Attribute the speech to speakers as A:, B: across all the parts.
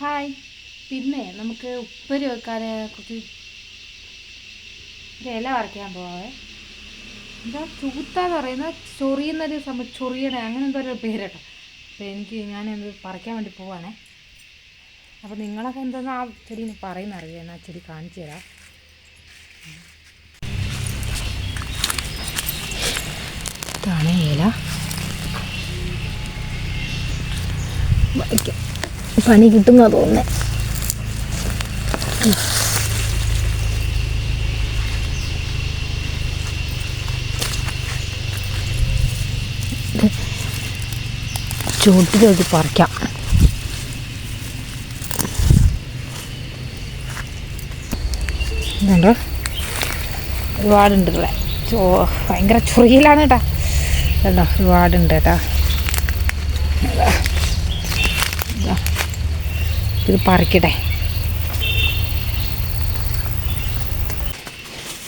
A: Hi. പിന്നെ നമുക്ക് ഉപ്പരി വെക്കാൻ കുറച്ച് ഇല വറക്കാൻ പോവാവേ. എന്താ ചൂത്താന്ന് പറയുന്ന? ചൊറിയുന്നൊരു സംഭവം ചൊറിയണ അങ്ങനെ എന്തോ ഒരു പേരട്ടോ. അപ്പോൾ എനിക്ക് ഞാൻ എന്ത് പറിക്കാൻ വേണ്ടി പോവാണേ. അപ്പോൾ നിങ്ങളൊക്കെ എന്തെന്നാ ആ ചെടി പറയുന്ന അറിയാം? എന്നാൽ ചെടി കാണിച്ചു തരാം. ഇതാണ് ഏല. പണി കിട്ടുന്ന തോന്നുന്നേ. ചൂട്ടിൽ പറിക്കാം. ഇതുണ്ടോ? ഇവിടെ ചോ ഭയങ്കര ചുറിയിലാണ് കേട്ടാ. ഒരുപാടുണ്ട് കേട്ടാ. ഇത് പറിക്കട്ടെ.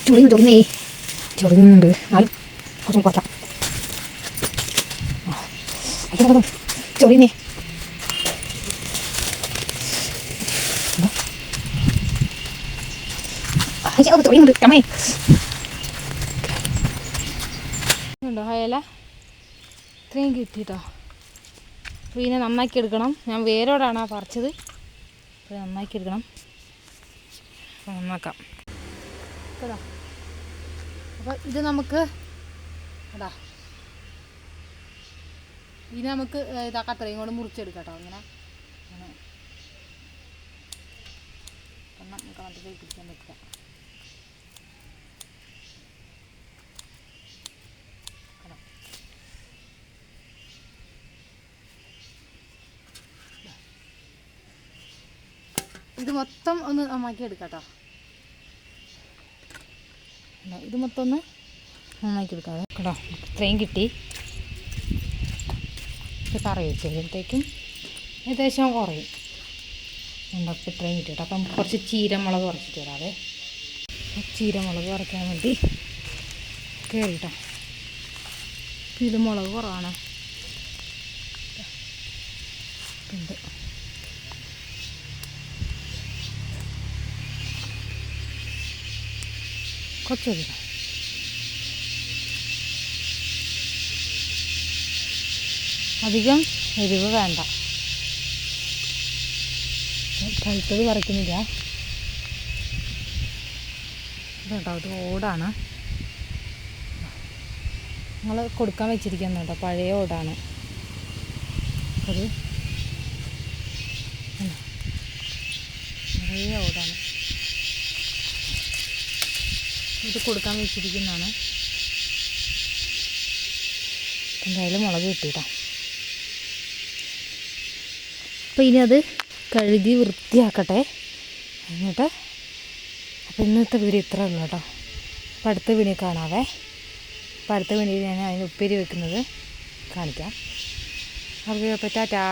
A: ചൊറിയും ചൊറിയുന്നേ ചൊറിയുന്നുണ്ട് കുറച്ചും കുറച്ചാം ചൊറിയുന്നേ കമ്മേ ഇത്രയും കിട്ടിട്ടോ. അപ്പോൾ നന്നാക്കി എടുക്കണം. ഞാൻ വേരോടാണ് പറിച്ചത്. അപ്പോൾ നന്നാക്കി എടുക്കണം. നന്നാക്കാം. കേട്ടോ അപ്പോൾ ഇത് നമുക്ക് എടാ ഇത് നമുക്ക് ഇതാക്കാം അത്രയും കൂടെ മുറിച്ചെടുക്കാം കേട്ടോ ഇങ്ങനെ ഇങ്ങനെ നമുക്ക് മറ്റേ പിടിക്കാൻ പറ്റില്ല. ഇത് മൊത്തം ഒന്ന് നന്നാക്കി എടുക്കാട്ടോ. കേട്ടോ ഇതാ, മൊത്തം ഒന്ന് നന്നാക്കി എടുക്കാം. കേട്ടോ ഇത്രയും കിട്ടി. ഇത് ഏകദേശം കുറയും. ഉണ്ടാക്കി ഇത്രയും കേട്ടോ അപ്പം കുറച്ച് ചീരമുളക് കുറച്ചിട്ട് തരാതെ ചീരമുളക് കുറയ്ക്കാൻ വേണ്ടി കയറിട്ടോ ഇത് മുളക് കുറവാണ്. ഉണ്ട് കുറച്ച് മതി അധികം എരിവ് വേണ്ട പഴുത്തത് പറിക്കുന്നില്ല കേട്ടോ ഇത് ഓടാണ് ഞങ്ങൾ കൊടുക്കാൻ വെച്ചിരിക്കുന്നത്. കേട്ടോ പഴയ ഓടാണ്. അത് പഴയ ഓടാണ്. ഇത് കൊടുക്കാൻ വെച്ചിരിക്കുന്നതാണ്. എന്തായാലും മുളക് കിട്ടിയിട്ടാണ് അപ്പോൾ ഇനി അത് കഴുകി വൃത്തിയാക്കട്ടെ. എന്നിട്ട് അപ്പോൾ ഇന്നത്തെ വീഡിയോ ഇത്ര ഉള്ളൂ കേട്ടോ. അപ്പോൾ അടുത്ത വീഡിയോ കാണാവേ. അപ്പോൾ അടുത്ത വീഡിയോ ഞാൻ അതിന് ഉപ്പേരി വെക്കുന്നത് കാണിക്കാം. അപ്പോൾ ടാറ്റാ.